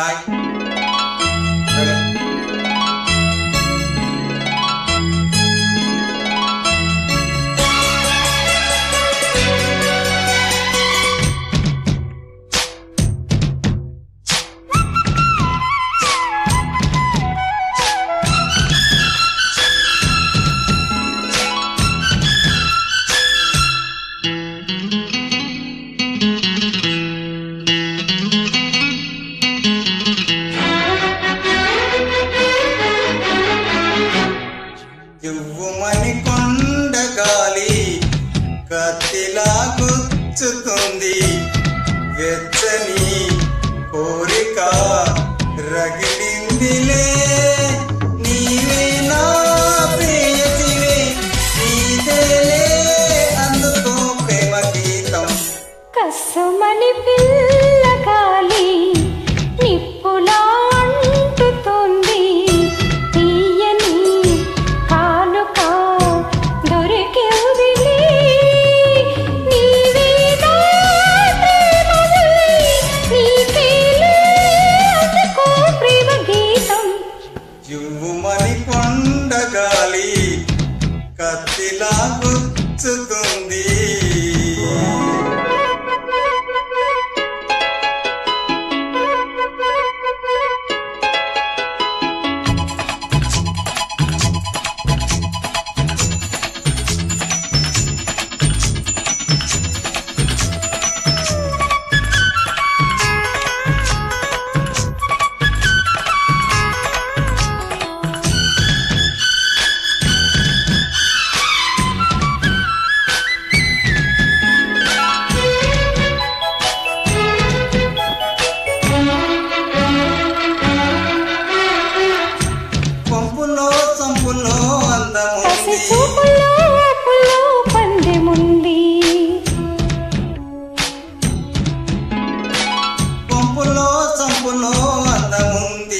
はい。வெத்தனி கோரிக்கா.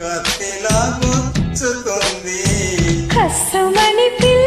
కత్తిలా గుచ్చుతుంది కసమని పిల్ల